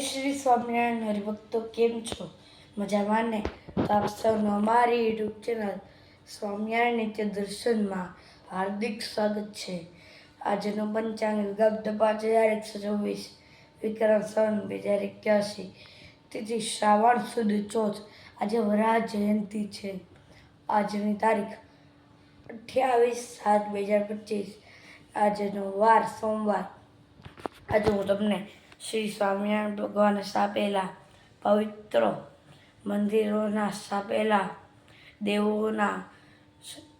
શ્રી સ્વામિનારાયણ હરિભક્તો કેમ છો? મજામાં ને? તો આપ સૌનું અમારી યુટ્યુબ ચેનલ સ્વામિનારાયણ નિત્ય દર્શનમાં હાર્દિક સ્વાગત છે. આજનો પંચાંગ વિગત પાંચ હજાર એકસો ચોવીસ વિક્રમ સન બે હજાર એક્યાસી, તિથિ શ્રાવણ સુદ ચોથ, આજે વરાહ જયંતિ છે. આજની તારીખ અઠ્યાવીસ સાત બે હજાર પચીસ, આજનો વાર સોમવાર. આજે હું તમને શ્રી સ્વામિનારાયણ ભગવાને સ્થાપેલા પવિત્ર મંદિરોના સ્થાપેલા દેવોના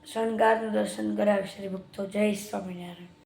શણગારનું દર્શન કરાવી શ્રી ભક્તો જય સ્વામિનારાયણ.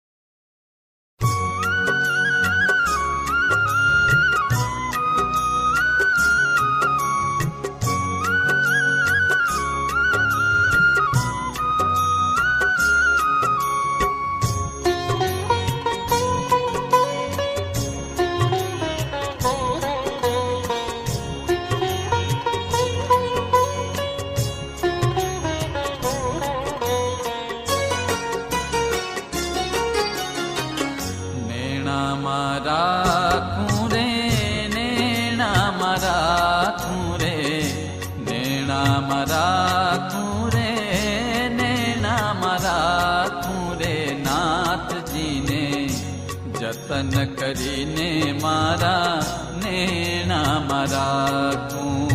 જતન કરીને મારા નેણા રાખું.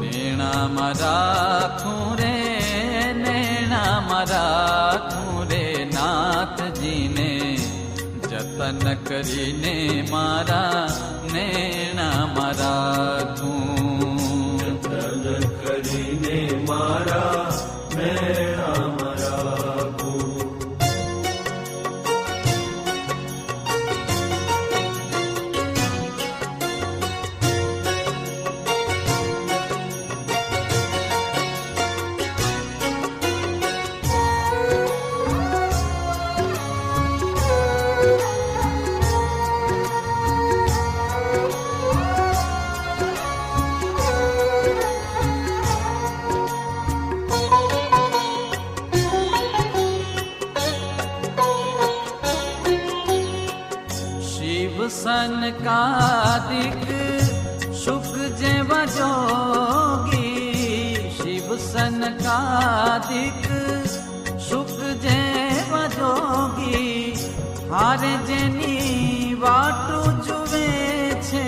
નેણા રાખું રે, નેણા રાખું રે નાથજીને. જતન કરીને મારા નેણામાં રાખું. શિવ સનકાદિક સુખ જેવા જોગી શિવ સનકાદિક સુખ જેવા જોગી હારે જેની વાટું જુએ છે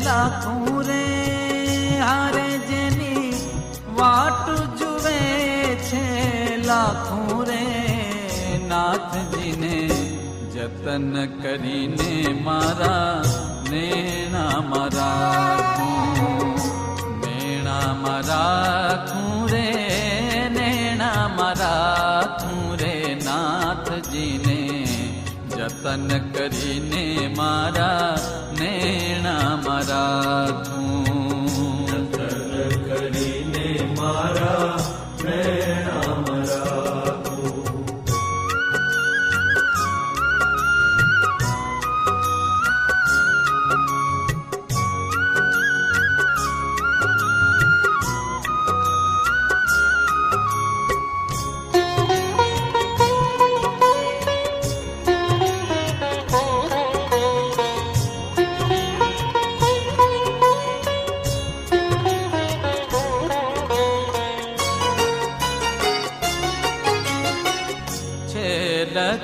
લાખું રે હારે જેની વાટું જુએ છે લાખું રે નાથજીને જતન કરીને મારા નેણામાં રાખું નેણામાં રાખું રે નેણામાં રાખું રે નાથજીને જતન કરીને મારા નેણામાં રાખું જતન કરીને મારા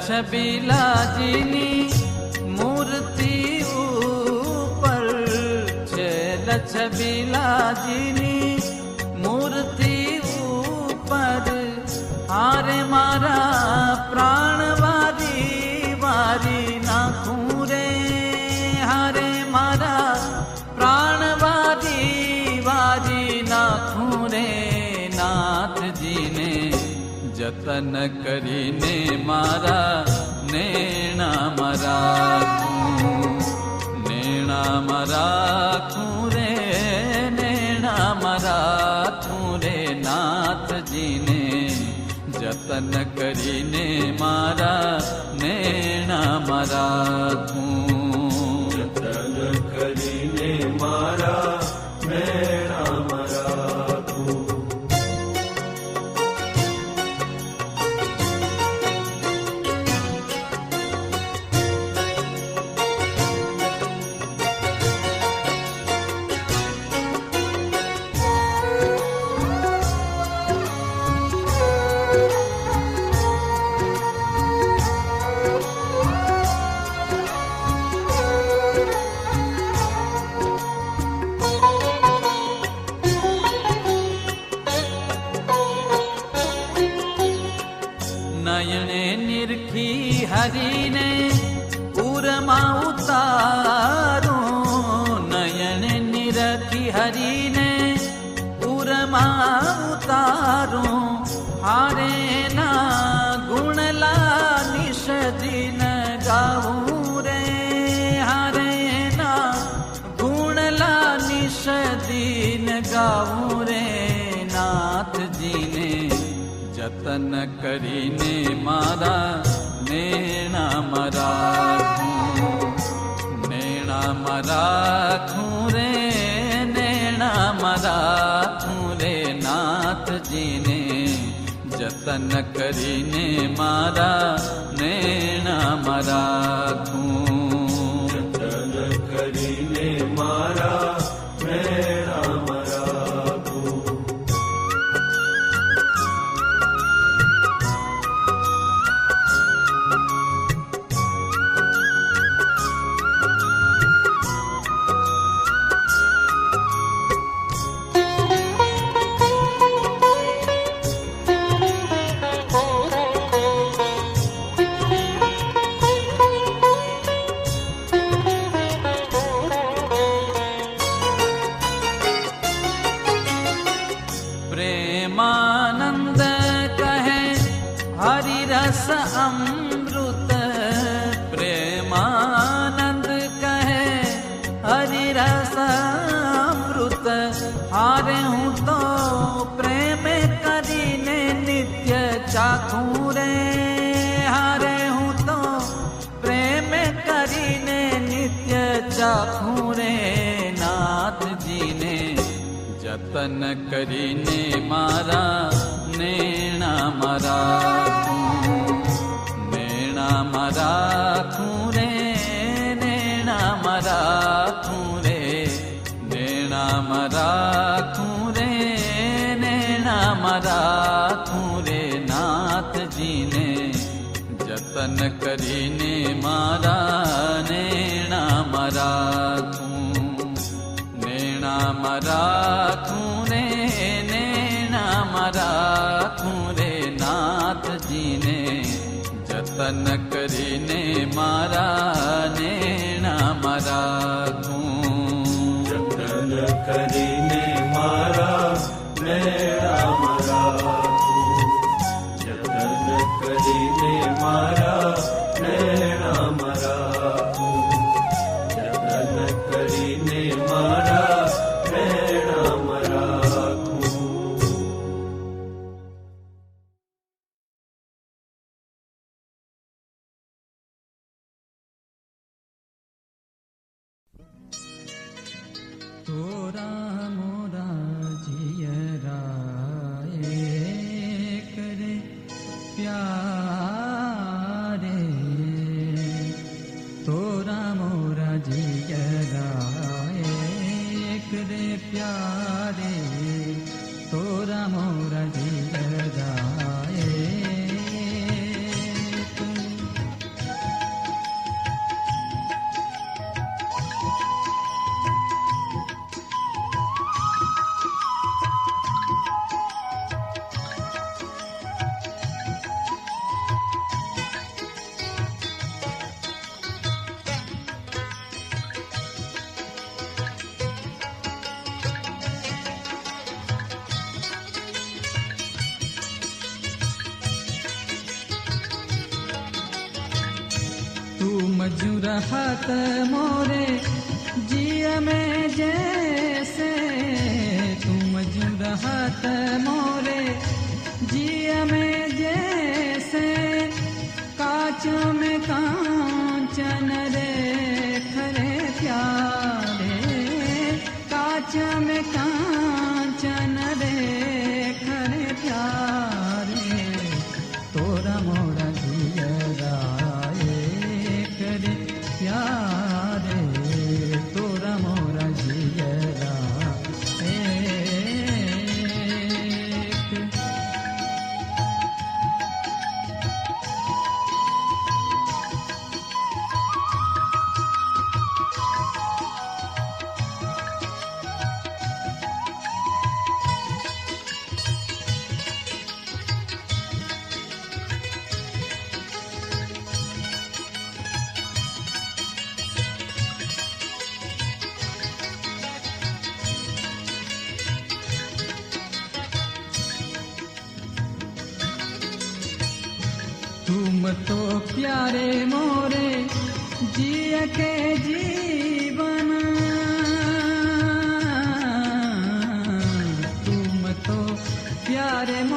છબીલાજીની મૂર્તિ ઉપર છે છબીલાજીની મૂર્તિ ઉપર. હારે મારા પ્રાણ વારી વારી નાખું રે. હારે મારા પ્રાણ વારી જતન કરીને મારા નેણામાં રાખું નેણામાં રાખું રે નેણામાં રાખું રે નાથજીને જતન કરીને મારા નેણામાં રાખું જતન કરીને મારા હરીને ઉરમાં ઉતારું, નયન નિરખી હરીને ઉરમાં ઉતારું. હારે ના ગુણલા નિષદિન ગાવું રે, હારે ના ગુણલા નિષદિન ગાવું રે. નાથજીને જતન કરીને મારા નેણા મરાખું નેણા મરાખું રે નેણા મરાખું રે નાથજીને જતન કરીને મારા નેણા મરાખું જતન કરીને મારા નેણા મારા નેણા મરાખું રે નેણા મરાખું રે નેણા મરાખું રે નેણા મરાખું રે નાથજીને જતન કરીને મારા નેણા મરાખું જતન કરીને મારા मोरे जिय में जय तो प्यारे मोरे जिय के जीवन। तुम तो प्यारे मोरे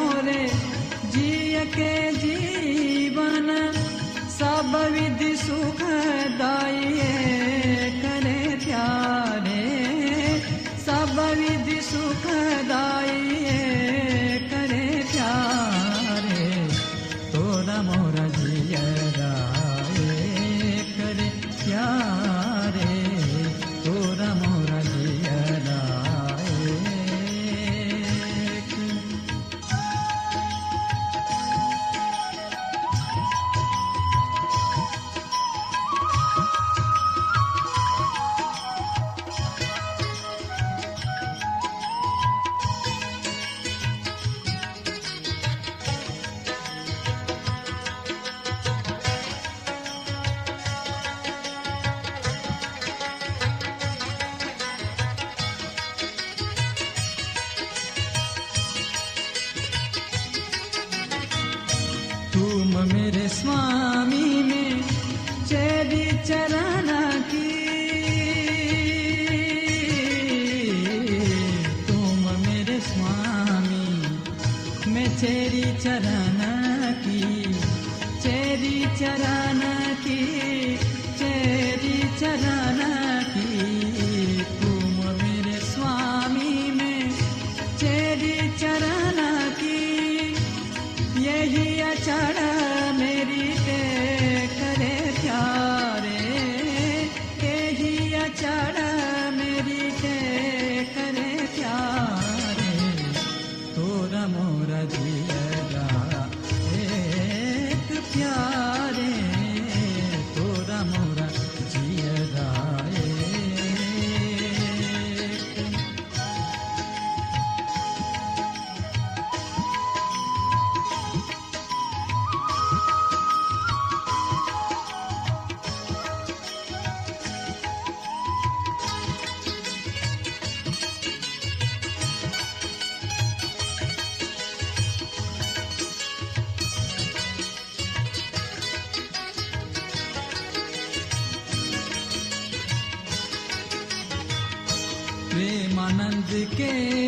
प्रेमानंद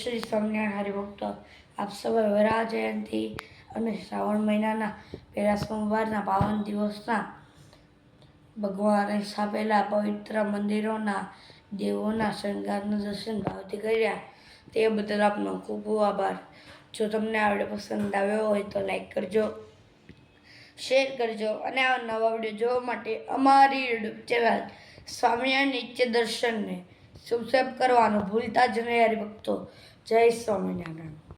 શ્રી સ્વામિનારાયણ હરિભક્તો આપ સૌએ વરા જયંતિ અને શ્રાવણ મહિનાના પહેલા સોમવારના પાવન દિવસના ભગવાને સ્થાપેલા પવિત્ર મંદિરોના દેવોના શણગારના દર્શન ભાવથી કર્યા. તે બદલ આપનો ખૂબ આભાર. જો તમને આ પસંદ આવ્યો હોય તો લાઈક કરજો, શેર કરજો અને આ નવા વીડિયો જોવા માટે અમારી યુટ્યુબ ચેનલ સ્વામિનારાયણ નિત્ય દર્શનને સબસ્ક્રાઈબ કરવાનું ભૂલતા જ નહીં હરિભક્તો. જય સ્વામિનારાયણ.